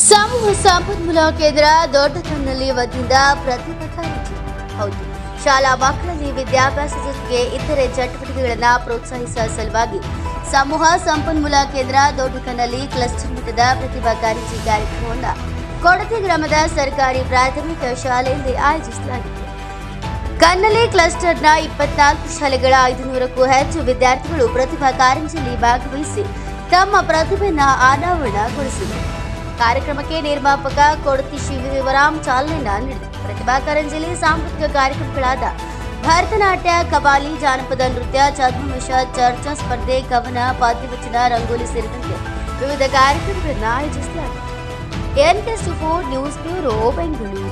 ಸಮೂಹ ಸಂಪನ್ಮೂಲ ಕೇಂದ್ರ ದೊಡ್ಡತನಲ್ಲಿ ವತಿಯಿಂದ ಪ್ರತಿಭಾ ಕಾರಂಜಿ ಹೌದು, ಶಾಲಾ ಮಕ್ಕಳಲ್ಲಿ ವಿದ್ಯಾಭ್ಯಾಸ ಜೊತೆಗೆ ಇತರೆ ಚಟುವಟಿಕೆಗಳನ್ನು ಪ್ರೋತ್ಸಾಹಿಸುವ ಸಲುವಾಗಿ ಸಮೂಹ ಸಂಪನ್ಮೂಲ ಕೇಂದ್ರ ದೊಡ್ಡಕನಲ್ಲಿ ಕ್ಲಸ್ಟರ್ ಮಟ್ಟದ ಪ್ರತಿಭಾ ಕಾರಂಜಿ ಕಾರ್ಯಕ್ರಮವನ್ನು ಕೊಡತಿ ಗ್ರಾಮದ ಸರ್ಕಾರಿ ಪ್ರಾಥಮಿಕ ಶಾಲೆಯಲ್ಲಿ ಆಯೋಜಿಸಲಾಗಿತ್ತು. ಕನ್ನಲೆ ಕ್ಲಸ್ಟರ್ನ ಇಪ್ಪತ್ನಾಲ್ಕು ಶಾಲೆಗಳ ಐದುನೂರಕ್ಕೂ ಹೆಚ್ಚು ವಿದ್ಯಾರ್ಥಿಗಳು ಪ್ರತಿಭಾ ಕಾರಂಜಿಯಲ್ಲಿ ಭಾಗವಹಿಸಿ ತಮ್ಮ ಪ್ರತಿಭೆಯನ್ನು ಅನಾವರಣಗೊಳಿಸಿದರು. ಕಾರ್ಯಕ್ರಮಕ್ಕೆ ನಿರ್ಮಾಪಕ ಕೊಡತಿ ಶಿವರಾಮ್ ಚಾಲನೆಯನ್ನ ನೀಡಿದರು. ಪ್ರತಿಭಾ ಕಾರಂಜಿಯಲ್ಲಿ ಸಾಂಸ್ಕೃತಿಕ ಕಾರ್ಯಕ್ರಮಗಳಾದ ಭರತನಾಟ್ಯ ಕಬಾಲಿ ಜಾನಪದ ನೃತ್ಯ ಛದ್ಮವೇಶ ಚರ್ಚಾ, ಸ್ಪರ್ಧೆ ಕವನ ಪಾದ್ಯವಚನ ರಂಗೋಲಿ ಸೇರಿದಂತೆ ವಿವಿಧ ಕಾರ್ಯಕ್ರಮಗಳನ್ನು ಆಯೋಜಿಸಲಾಗಿದೆ. ಸುಫೋರ್ ನ್ಯೂಸ್ ಬ್ಯೂರೋ, ಬೆಂಗಳೂರು.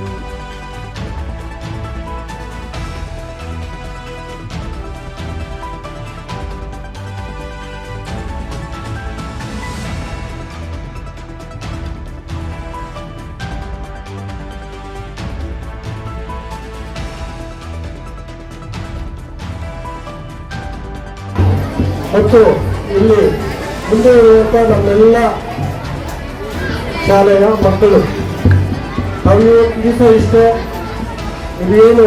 ಮತ್ತು ಇಲ್ಲಿ ಮುಂದೆ ನಮ್ಮೆಲ್ಲ ಶಾಲೆಯ ಮಕ್ಕಳು. ನಾವು ದಿವಸ ಇಷ್ಟೇ. ಇದೇನು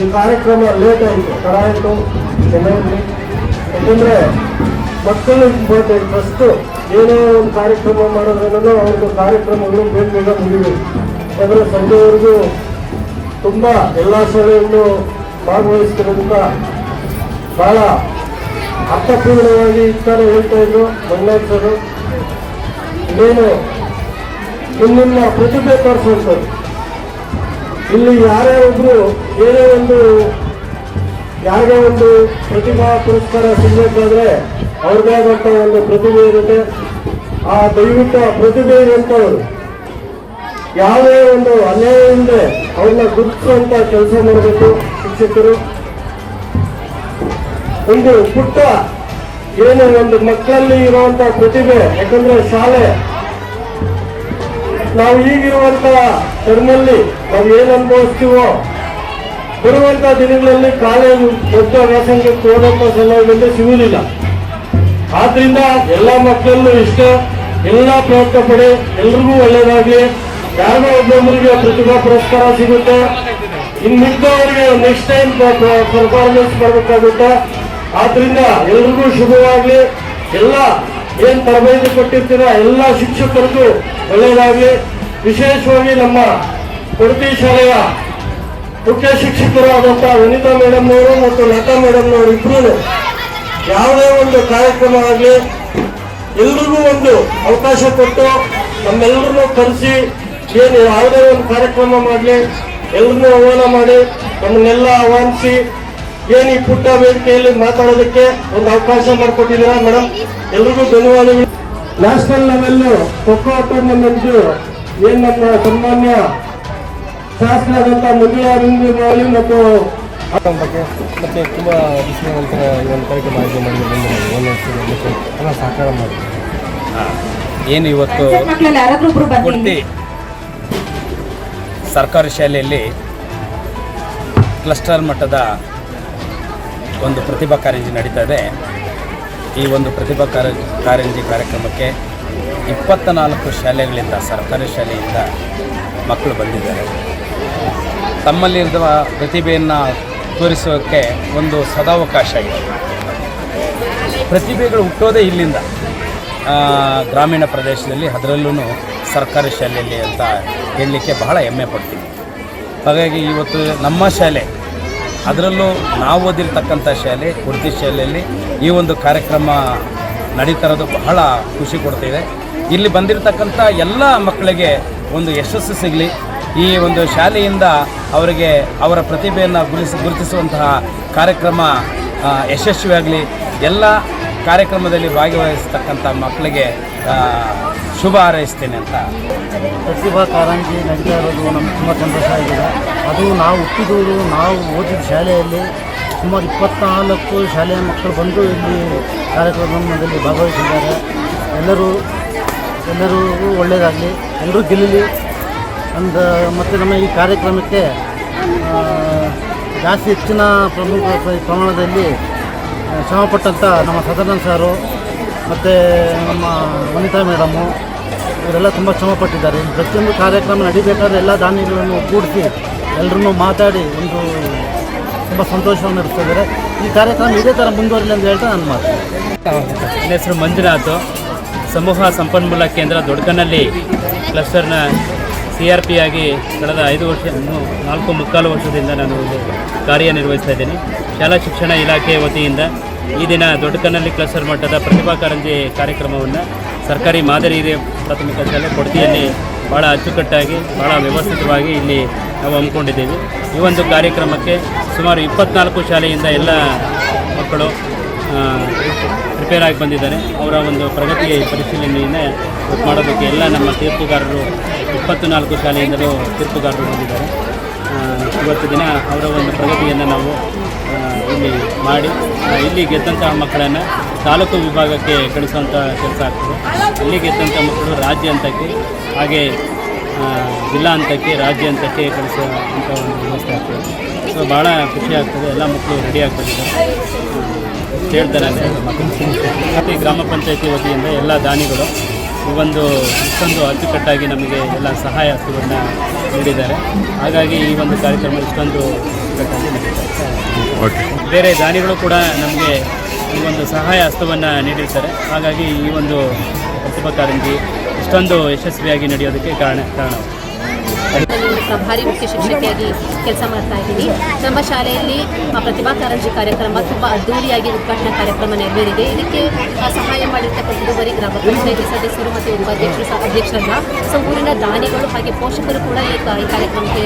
ಈ ಕಾರ್ಯಕ್ರಮ ಲೇಟ್ ಆಯಿತು. ಕರಾಯಿತು ಚೆನ್ನಾಗಿ. ಯಾಕೆಂದರೆ ಮಕ್ಕಳು ಇಂಪಾರ್ಟೆಂಟ್ ಫಸ್ಟು ಏನೇ ಒಂದು ಕಾರ್ಯಕ್ರಮ ಮಾಡೋದ್ರಲ್ಲೂ ಅವ್ರದ್ದು ಕಾರ್ಯಕ್ರಮಗಳು ಬೇಗ ಬೇಗ ಮುಗಿಬೇಕು. ಯಾಕಂದರೆ ಸಂಜೆವರೆಗೂ ತುಂಬ ಎಲ್ಲ ಶಾಲೆಯಲ್ಲೂ ಭಾಗವಹಿಸ್ತಿರೋದ್ರಿಂದ ಭಾಳ ಅರ್ಥಪೂರ್ಣವಾಗಿ ಇರ್ತಾರೆ ಹೇಳ್ತಾ ಇದ್ರು ಮಂಗಳಾಜ್ ಸರ್. ಇನ್ನೇನು? ಪ್ರತಿಭೆ ತೋರಿಸುವಂಥದ್ದು ಇಲ್ಲಿ ಯಾರೇ ಒಬ್ರು ಏನೇ ಒಂದು ಯಾವುದೇ ಒಂದು ಪ್ರತಿಭಾ ಪುರಸ್ಕಾರ ಸಿಗಬೇಕಾದ್ರೆ ಅವ್ರದ್ದೇ ಆದಂಥ ಒಂದು ಪ್ರತಿಭೆ ಇರುತ್ತೆ. ಆ ದೈವಿಕ ಪ್ರತಿಭೆ ಇರುವಂಥವ್ರು ಯಾವುದೇ ಒಂದು ಅನ್ಯಾಯದಿಂದ ಅವ್ರನ್ನ ಗುರುತಿಸುವಂತ ಕೆಲಸ ಮಾಡಬೇಕು ಶಿಕ್ಷಕರು. ಒಂದು ಪುಟ್ಟ ಏನು ಒಂದು ಮಕ್ಕಳಲ್ಲಿ ಇರುವಂತಹ ಪ್ರತಿಭೆ, ಯಾಕಂದ್ರೆ ಶಾಲೆ. ನಾವು ಈಗಿರುವಂತಹ ಟರ್ಮಲ್ಲಿ ನಾವು ಏನ್ ಅನುಭವಿಸ್ತೀವೋ ಬರುವಂತಹ ದಿನಗಳಲ್ಲಿ ಕಾಲೇಜು ದೊಡ್ಡ ವ್ಯಾಸಂಗಕ್ಕೆ ಹೋದಂತ ಸಮಯದಲ್ಲಿ ಸಿಗುವುದಿಲ್ಲ. ಆದ್ರಿಂದ ಎಲ್ಲ ಮಕ್ಕಳಲ್ಲೂ ಇಷ್ಟ, ಎಲ್ಲ ಪ್ರಯತ್ನ ಪಡೆ, ಎಲ್ರಿಗೂ ಒಳ್ಳೇದಾಗ್ಲಿ. ಯಾರೋ ಒಬ್ಬೊಬ್ಬರಿಗೆ ಪ್ರತಿಭಾ ಪುರಸ್ಕಾರ ಸಿಗುತ್ತೆ. ಇನ್ನು ಮಿಕ್ಕವರಿಗೆ ನೆಕ್ಸ್ಟ್ ಟೈಮ್ ಪರ್ಫಾರ್ಮೆನ್ಸ್ ಮಾಡಬೇಕಾಗುತ್ತೆ. ಆದ್ರಿಂದ ಎಲ್ರಿಗೂ ಶುಭವಾಗಲಿ. ಎಲ್ಲ ಏನ್ ತರಬೇತಿ ಕೊಟ್ಟಿರ್ತೀರ ಎಲ್ಲ ಶಿಕ್ಷಕರಿಗೂ ಒಳ್ಳೆಯದಾಗ್ಲಿ. ವಿಶೇಷವಾಗಿ ನಮ್ಮ ಕೊಡತಿ ಶಾಲೆಯ ಮುಖ್ಯ ಶಿಕ್ಷಕರಾದಂಥ ವನಿತಾ ಮೇಡಮ್ ಅವರು ಮತ್ತು ಲತಾ ಮೇಡಮ್ ಅವರು ಇಬ್ರು ಯಾವುದೇ ಒಂದು ಕಾರ್ಯಕ್ರಮ ಆಗಲಿ, ಎಲ್ರಿಗೂ ಒಂದು ಅವಕಾಶ ಕೊಟ್ಟು ನಮ್ಮೆಲ್ಲರನ್ನೂ ಕರೆಸಿ, ಏನು ಯಾವುದೇ ಒಂದು ಕಾರ್ಯಕ್ರಮ ಮಾಡಲಿ, ಎಲ್ರನ್ನೂ ಆಹ್ವಾನ ಮಾಡಿ, ನಮ್ಮನ್ನೆಲ್ಲ ಆಹ್ವಾನಿಸಿ ಏನು ಈ ಪುಟ್ಟ ವೇದಿಕೆಯಲ್ಲಿ ಮಾತಾಡೋದಕ್ಕೆ ಒಂದು ಅವಕಾಶ ಮಾಡಿಕೊಟ್ಟಿದ್ದೀರಾ ಮೇಡಮ್ ಎಲ್ರಿಗೂ ಧನ್ಯವಾದಗಳು. ನ್ಯಾಷನಲ್ ಲೆವೆಲ್ ಖೋಖೋ ಟೂರ್ನಮೆಂಟ್ ಏನು ನಮ್ಮ ಸನ್ಮಾನ್ಯ ಶಾಸಕರಾದಂಥ ಮಂಜುಳಾರಿಂದಮಾವಳಿ ಮತ್ತು ಬಗ್ಗೆ ಮತ್ತು ತುಂಬ ನಂತರ ಈ ಒಂದು ಕಾರ್ಯಕ್ರಮ ಆಯ್ಕೆ ಮಾಡಿ ಬಂದಿದ್ದಾರೆ ಎಲ್ಲ ಸಹಕಾರ ಮಾಡಿ ಏನು ಇವತ್ತು ಕೊಡ್ತಿ ಸರ್ಕಾರಿ ಶಾಲೆಯಲ್ಲಿ ಕ್ಲಸ್ಟರ್ ಮಟ್ಟದ ಒಂದು ಪ್ರತಿಭಾ ಕಾರಂಜಿ ನಡೀತಾ ಇದೆ. ಈ ಒಂದು ಪ್ರತಿಭಾ ಕಾರ, ಕಾರಂಜಿ ಕಾರ್ಯಕ್ರಮಕ್ಕೆ ಇಪ್ಪತ್ತ ನಾಲ್ಕು ಶಾಲೆಗಳಿಂದ, ಸರ್ಕಾರಿ ಶಾಲೆಯಿಂದ ಮಕ್ಕಳು ಬಂದಿದ್ದಾರೆ. ತಮ್ಮಲ್ಲಿರುವ ಪ್ರತಿಭೆಯನ್ನು ತೋರಿಸೋಕ್ಕೆ ಒಂದು ಸದಾವಕಾಶ ಇದೆ. ಪ್ರತಿಭೆಗಳು ಹುಟ್ಟೋದೇ ಇಲ್ಲಿಂದ. ಗ್ರಾಮೀಣ ಪ್ರದೇಶದಲ್ಲಿ ಅದರಲ್ಲೂ ಸರ್ಕಾರಿ ಶಾಲೆಯಲ್ಲಿ ಅಂತ ಹೇಳಲಿಕ್ಕೆ ಬಹಳ ಹೆಮ್ಮೆ ಪಡ್ತೀನಿ. ಹಾಗಾಗಿ ಇವತ್ತು ನಮ್ಮ ಶಾಲೆ ಅದರಲ್ಲೂ ನಾವು ಓದಿರ್ತಕ್ಕಂಥ ಶಾಲೆ ಕುರ್ತಿ ಶಾಲೆಯಲ್ಲಿ ಈ ಒಂದು ಕಾರ್ಯಕ್ರಮ ನಡೀತಾ ಬಹಳ ಖುಷಿ ಕೊಡ್ತಿದೆ. ಇಲ್ಲಿ ಬಂದಿರತಕ್ಕಂಥ ಎಲ್ಲ ಮಕ್ಕಳಿಗೆ ಒಂದು ಯಶಸ್ಸು ಸಿಗಲಿ. ಈ ಒಂದು ಶಾಲೆಯಿಂದ ಅವರಿಗೆ ಅವರ ಪ್ರತಿಭೆಯನ್ನು ಗುರುತಿಸಿ, ಗುರುತಿಸುವಂತಹ ಕಾರ್ಯಕ್ರಮ ಯಶಸ್ವಿಯಾಗಲಿ. ಎಲ್ಲ ಕಾರ್ಯಕ್ರಮದಲ್ಲಿ ಭಾಗವಹಿಸ್ತಕ್ಕಂಥ ಮಕ್ಕಳಿಗೆ ಶುಭ ಹಾರೈಸ್ತೇನೆ ಅಂತ. ಪ್ರತಿಭಾ ಕಾರಂಜಿ ನಡೀತಾ ಇರೋದು ನಮ್ಗೆ ತುಂಬ ಸಂತೋಷ ಆಗಿದೆ. ಅದು ನಾವು ಹುಟ್ಟಿದವರು, ನಾವು ಓದಿದ ಶಾಲೆಯಲ್ಲಿ ಸುಮಾರು ಇಪ್ಪತ್ನಾಲ್ಕು ಶಾಲೆಯ ಮಕ್ಕಳು ಬಂದು ಇಲ್ಲಿ ಕಾರ್ಯಕ್ರಮದಲ್ಲಿ ಭಾಗವಹಿಸಿದ್ದಾರೆ. ಎಲ್ಲರೂ ಎಲ್ಲರೂ ಒಳ್ಳೆಯದಾಗಲಿ, ಎಲ್ಲರೂ ಗೆಲ್ಲಲಿ. ಅಂದ, ಮತ್ತು ನಮ್ಮ ಈ ಕಾರ್ಯಕ್ರಮಕ್ಕೆ ಜಾಸ್ತಿ ಹೆಚ್ಚಿನ ಪ್ರಮುಖ ಪ್ರ- ಪ್ರಮಾಣದಲ್ಲಿ ಶ್ರಮಪಟ್ಟಂಥ ನಮ್ಮ ಸದಾನಂದ ಸಾರು ಮತ್ತು ನಮ್ಮ ವನಿತಾ ಮೇಡಮು, ಇವರೆಲ್ಲ ತುಂಬ ಶ್ರಮಪಟ್ಟಿದ್ದಾರೆ. ಪ್ರತಿಯೊಂದು ಕಾರ್ಯಕ್ರಮ ನಡಿಬೇಕಾದ್ರೆ ಎಲ್ಲ ದಾನಿಗಳನ್ನು ಕೂಡಿಸಿ ಎಲ್ಲರನ್ನೂ ಮಾತಾಡಿ ಒಂದು ತುಂಬ ಸಂತೋಷವನ್ನು ನಡೆಸ್ತಾ ಈ ಕಾರ್ಯಕ್ರಮ ಇದೇ ಥರ ಮುಂದುವರಿಲಿ ಅಂತ ಹೇಳ್ತಾ ನಾನು ಮಾತು. ನನ್ನ ಹೆಸರು ಮಂಜುನಾಥ್. ಸಮೂಹ ಸಂಪನ್ಮೂಲ ಕೇಂದ್ರ ದೊಡ್ಕನಲ್ಲಿ ಕ್ಲಸ್ಟರ್ನ ಸಿ ಆರ್ ಪಿ ಆಗಿ ಕಳೆದ ಐದು ವರ್ಷ ನಾಲ್ಕು ಮುಕ್ಕಾಲು ವರ್ಷದಿಂದ ನಾನು ಕಾರ್ಯನಿರ್ವಹಿಸ್ತಾ ಇದ್ದೀನಿ. ಶಾಲಾ ಶಿಕ್ಷಣ ಇಲಾಖೆ ವತಿಯಿಂದ ಈ ದಿನ ದೊಡ್ಡಕನಲ್ಲಿ ಕ್ಲಸ್ಟರ್ ಮಟ್ಟದ ಪ್ರತಿಭಾ ಕಾರಂಜಿ ಕಾರ್ಯಕ್ರಮವನ್ನು ಸರ್ಕಾರಿ ಮಾದರಿ ಹಿರಿಯ ಪ್ರಾಥಮಿಕ ಶಾಲೆ ಕೊಡತಿಯಲ್ಲಿ ಭಾಳ ಅಚ್ಚುಕಟ್ಟಾಗಿ ಭಾಳ ವ್ಯವಸ್ಥಿತವಾಗಿ ಇಲ್ಲಿ ನಾವು ಹಮ್ಮಿಕೊಂಡಿದ್ದೀವಿ. ಈ ಒಂದು ಕಾರ್ಯಕ್ರಮಕ್ಕೆ ಸುಮಾರು ಇಪ್ಪತ್ನಾಲ್ಕು ಶಾಲೆಯಿಂದ ಎಲ್ಲ ಮಕ್ಕಳು ಪ್ರಿಪೇರ್ ಆಗಿ ಬಂದಿದ್ದಾರೆ. ಅವರ ಒಂದು ಪ್ರಗತಿ ಪರಿಶೀಲನೆಯನ್ನು ಮಾಡೋದಕ್ಕೆ ಎಲ್ಲ ನಮ್ಮ ತೀರ್ಪುಗಾರರು ಇಪ್ಪತ್ತು ನಾಲ್ಕು ಶಾಲೆಯಿಂದಲೂ ತೀರ್ಪುಗಾರರು ಬಂದಿದ್ದಾರೆ. ಇವತ್ತು ದಿನ ಅವರ ಒಂದು ಪ್ರಗತಿಯನ್ನು ನಾವು ಇಲ್ಲಿ ಮಾಡಿ ಇಲ್ಲಿ ಗೆದ್ದಂತಹ ಮಕ್ಕಳನ್ನು ತಾಲೂಕು ವಿಭಾಗಕ್ಕೆ ಕಳಿಸುವಂಥ ಕೆಲಸ ಆಗ್ತದೆ. ಇಲ್ಲಿ ಗೆದ್ದಂಥ ಮಕ್ಕಳು ರಾಜ್ಯ ಹಂತಕ್ಕೆ, ಹಾಗೆ ಜಿಲ್ಲಾ ಹಂತಕ್ಕೆ, ರಾಜ್ಯ ಹಂತಕ್ಕೆ ಕಳಿಸುವಂಥ ಒಂದು ವ್ಯವಸ್ಥೆ ಆಗ್ತದೆ. ಸೊ ಭಾಳ ಖುಷಿ ಆಗ್ತದೆ. ಎಲ್ಲ ಮಕ್ಕಳು ರೆಡಿ ಆಗ್ತದೆ ಹೇಳ್ತಾರೆ ಮತ್ತು ಗ್ರಾಮ ಪಂಚಾಯತಿ ವತಿಯಿಂದ ಎಲ್ಲ ದಾನಿಗಳು ಈ ಒಂದು ಇಷ್ಟೊಂದು ಅಚ್ಚುಕಟ್ಟಾಗಿ ನಮಗೆ ಎಲ್ಲ ಸಹಾಯ ಹಸ್ತುಗಳನ್ನ ನೀಡಿದ್ದಾರೆ. ಹಾಗಾಗಿ ಈ ಒಂದು ಕಾರ್ಯಕ್ರಮ ಇಷ್ಟೊಂದು ಅಚ್ಚುಕಟ್ಟಾಗಿ ನಡೀತಾರೆ ಬೇರೆ ದಾನಿಗಳು ಕೂಡ ನಮಗೆ ಈ ಒಂದು ಸಹಾಯ ಹಸ್ತವನ್ನು ನೀಡಿರ್ತಾರೆ. ಹಾಗಾಗಿ ಈ ಒಂದು ಪ್ರತಿಭಾ ಕಾರಂಜಿ ಇಷ್ಟೊಂದು ಯಶಸ್ವಿಯಾಗಿ ನಡೆಯೋದಕ್ಕೆ ಕಾರಣ ಕಾರಣ. ಪ್ರಭಾರಿ ಮುಖ್ಯ ಶಿಕ್ಷಕಿಯಾಗಿ ಕೆಲಸ ಮಾಡ್ತಾ ಇದ್ದೀನಿ. ನಮ್ಮ ಶಾಲೆಯಲ್ಲಿ ಪ್ರತಿಭಾ ಕಾರಂಜಿ ಕಾರ್ಯಕ್ರಮ ತುಂಬ ಅದ್ದೂರಿಯಾಗಿ ಉದ್ಘಾಟನಾ ಕಾರ್ಯಕ್ರಮ ನೆರವೇರಿದೆ. ಇದಕ್ಕೆ ಸಹಾಯ ಮಾಡಿರ್ತಕ್ಕಂಥದ್ದು ಬರೀ ಗ್ರಾಮ ಪಂಚಾಯತಿ ಸದಸ್ಯರು ಮತ್ತು ಉಪಾಧ್ಯಕ್ಷರು ಸಹ ಅಧ್ಯಕ್ಷರಲ್ಲ ಸೊ ಊರಿನ ದಾನಿಗಳು ಹಾಗೆ ಪೋಷಕರು ಕೂಡ ಈ ಕಾರ್ಯಕ್ರಮಕ್ಕೆ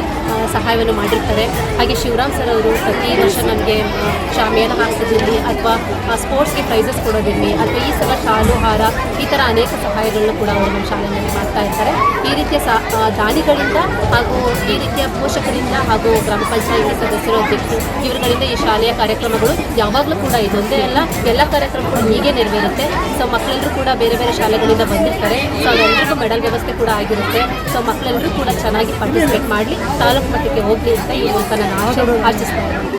ಸಹಾಯವನ್ನು ಮಾಡಿರ್ತಾರೆ ಹಾಗೆ ಶಿವರಾಮ್ ಸರ್ ಅವರು ಪ್ರತಿ ವರ್ಷ ನಮಗೆ ಶಾಮಿಯಾನ ಹಾಕ್ಸೋದಿರಲಿ ಅಥವಾ ಸ್ಪೋರ್ಟ್ಸ್ಗೆ ಪ್ರೈಸಸ್ ಕೊಡೋದಿರಲಿ ಅಥವಾ ಈ ಸಲ ಶಾಲು, ಹಾರ ಈ ಥರ ಅನೇಕ ಸಹಾಯಗಳನ್ನು ಕೂಡ ಅವರು ನಮ್ಮ ಶಾಲೆಯಲ್ಲಿ ಮಾಡ್ತಾ ಇರ್ತಾರೆ. ಈ ರೀತಿಯ ದಾನಿಗಳಿಂದ ಹಾಗೂ ಈ ರೀತಿಯ ಪೋಷಕರಿಂದ ಹಾಗೂ ಗ್ರಾಮ ಪಂಚಾಯಿತಿ ಸದಸ್ಯರು ಅಧ್ಯಕ್ಷರು ಇವರುಗಳಿಂದ ಈ ಶಾಲೆಯ ಕಾರ್ಯಕ್ರಮಗಳು ಯಾವಾಗಲೂ ಕೂಡ ಇದೊಂದೇ ಅಲ್ಲ. ಎಲ್ಲ ಕಾರ್ಯಕ್ರಮಗಳು ಹೀಗೆ ನೆರವೇರುತ್ತೆ. ಸೊ ಮಕ್ಕಳೆಲ್ಲರೂ ಕೂಡ ಬೇರೆ ಬೇರೆ ಶಾಲೆಗಳಿಂದ ಬಂದಿರ್ತಾರೆ. ಸೊ ಅವರೆಲ್ಲರಿಗೂ ಮೆಡಲ್ ವ್ಯವಸ್ಥೆ ಕೂಡ ಆಗಿರುತ್ತೆ. ಸೊ ಮಕ್ಕಳೆಲ್ಲರೂ ಕೂಡ ಚೆನ್ನಾಗಿ ಪಾರ್ಟಿಸಿಪೇಟ್ ಮಾಡಲಿ. ತಾಲೂಕು ಮಟ್ಟಕ್ಕೆ ಹೋಗಲಿ ಅಂತ ಈ ಮೂಲಕ ನಾನು ಆಚರಿಸ್ತೇನೆ